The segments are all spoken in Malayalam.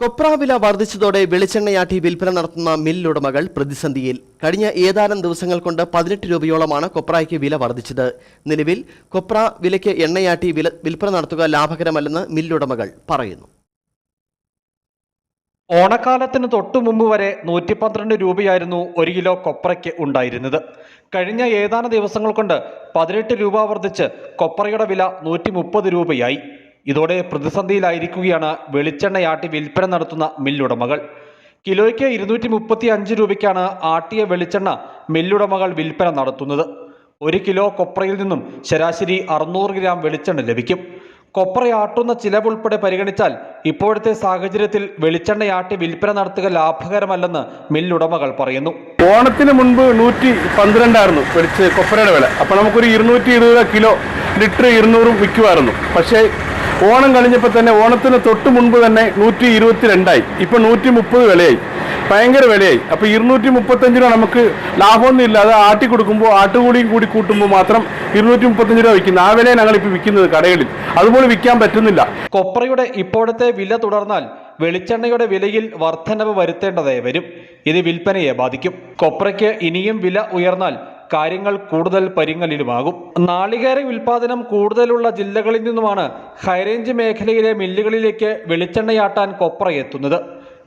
കൊപ്ര വില വർദ്ധിച്ചതോടെ വെളിച്ചെണ്ണയാട്ടി വിൽപ്പന നടത്തുന്ന മില്ലുടമകൾ പ്രതിസന്ധിയിൽ. കഴിഞ്ഞ ഏതാനും ദിവസങ്ങൾ കൊണ്ട് പതിനെട്ട് രൂപയോളമാണ് കൊപ്രായ്ക്ക് വില വർദ്ധിച്ചത്. നിലവിൽ കൊപ്ര വിലയ്ക്ക് എണ്ണയാട്ടി വില വിൽപ്പന നടത്തുക ലാഭകരമല്ലെന്ന് മില്ലുടമകൾ പറയുന്നു. ഓണക്കാലത്തിന് തൊട്ടു മുമ്പ് വരെ നൂറ്റി പന്ത്രണ്ട് രൂപയായിരുന്നു ഒരു കിലോ കൊപ്രയ്ക്ക് ഉണ്ടായിരുന്നത്. കഴിഞ്ഞ ഏതാനും ദിവസങ്ങൾ കൊണ്ട് പതിനെട്ട് രൂപ വർദ്ധിച്ച് കൊപ്രയുടെ വില നൂറ്റി രൂപയായി. ഇതോടെ പ്രതിസന്ധിയിലായിരിക്കുകയാണ് വെളിച്ചെണ്ണയാട്ടി വിൽപ്പന നടത്തുന്ന മില്ലുടമകൾ. കിലോയ്ക്ക് ഇരുന്നൂറ്റി മുപ്പത്തി അഞ്ച് രൂപയ്ക്കാണ് ആട്ടിയ വെളിച്ചെണ്ണ മില്ലുടമകൾ വിൽപ്പന നടത്തുന്നത്. ഒരു കിലോ കൊപ്രയിൽ നിന്നും ശരാശരി അറുന്നൂറ് ഗ്രാം വെളിച്ചെണ്ണ ലഭിക്കും. കൊപ്രയാട്ടുന്ന ചിലവുൾപ്പെടെ പരിഗണിച്ചാൽ ഇപ്പോഴത്തെ സാഹചര്യത്തിൽ വെളിച്ചെണ്ണയാട്ടി വിൽപ്പന നടത്തുക ലാഭകരമല്ലെന്ന് മില്ലുടമകൾ പറയുന്നു. ഓണത്തിന് മുൻപ് നൂറ്റി പന്ത്രണ്ടായിരുന്നു വെളിച്ച് കൊപ്രയുടെ വില. അപ്പോൾ നമുക്കൊരു ഇരുന്നൂറ്റി ഇരുപത് കിലോ ലിറ്റർ ഇരുന്നൂറും വിൽക്കുമായിരുന്നു. പക്ഷേ ഓണം കഴിഞ്ഞപ്പോൾ തന്നെ ഓണത്തിന് തൊട്ട് മുൻപ് തന്നെ നൂറ്റി ഇരുപത്തി രണ്ടായി ഇപ്പം നൂറ്റി മുപ്പത് വിലയായി. ഭയങ്കര വിലയായി. അപ്പോൾ ഇരുന്നൂറ്റി മുപ്പത്തഞ്ച് രൂപ നമുക്ക് ലാഭമൊന്നും ഇല്ലാതെ ആട്ടി കൊടുക്കുമ്പോൾ ആട്ടുകൂടിയും കൂടി കൂട്ടുമ്പോൾ മാത്രം ഇരുന്നൂറ്റി മുപ്പത്തഞ്ച് രൂപ വിൽക്കുന്നത് ആ വിലയെ ഞങ്ങളിപ്പോൾ വിൽക്കുന്നത് കടകളിൽ അതുപോലെ വിൽക്കാൻ പറ്റുന്നില്ല. കൊപ്രയുടെ ഇപ്പോഴത്തെ വില തുടർന്നാൽ വെളിച്ചെണ്ണയുടെ വിലയിൽ വർധനവ് വരുത്തേണ്ടതായി വരും. ഇത് വിൽപ്പനയെ ബാധിക്കും. കൊപ്രയ്ക്ക് ഇനിയും വില ഉയർന്നാൽ കാര്യങ്ങൾ കൂടുതൽ പരിങ്ങലിലുമാകും. നാളികേര ഉൽപാദനം കൂടുതലുള്ള ജില്ലകളിൽ നിന്നുമാണ് ഹൈറേഞ്ച് മേഖലയിലെ മില്ലുകളിലേക്ക് വെളിച്ചെണ്ണയാട്ടാൻ കൊപ്ര എത്തുന്നത്.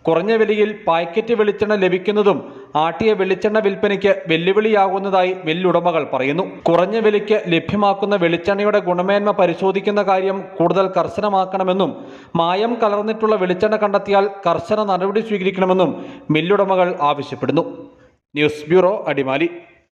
കുറഞ്ഞ വിലയിൽ പാക്കറ്റ് വെളിച്ചെണ്ണ ലഭിക്കുന്നതും ആട്ടിയ വെളിച്ചെണ്ണ വിൽപ്പനയ്ക്ക് വെല്ലുവിളിയാകുന്നതായി മില്ലുടമകൾ പറയുന്നു. കുറഞ്ഞ വിലയ്ക്ക് ലഭ്യമാക്കുന്ന വെളിച്ചെണ്ണയുടെ ഗുണമേന്മ പരിശോധിക്കുന്ന കാര്യം കൂടുതൽ കർശനമാക്കണമെന്നും മായം കലർന്നിട്ടുള്ള വെളിച്ചെണ്ണ കണ്ടെത്തിയാൽ കർശന നടപടി സ്വീകരിക്കണമെന്നും മില്ലുടമകൾ ആവശ്യപ്പെടുന്നു. News bureau Adimali.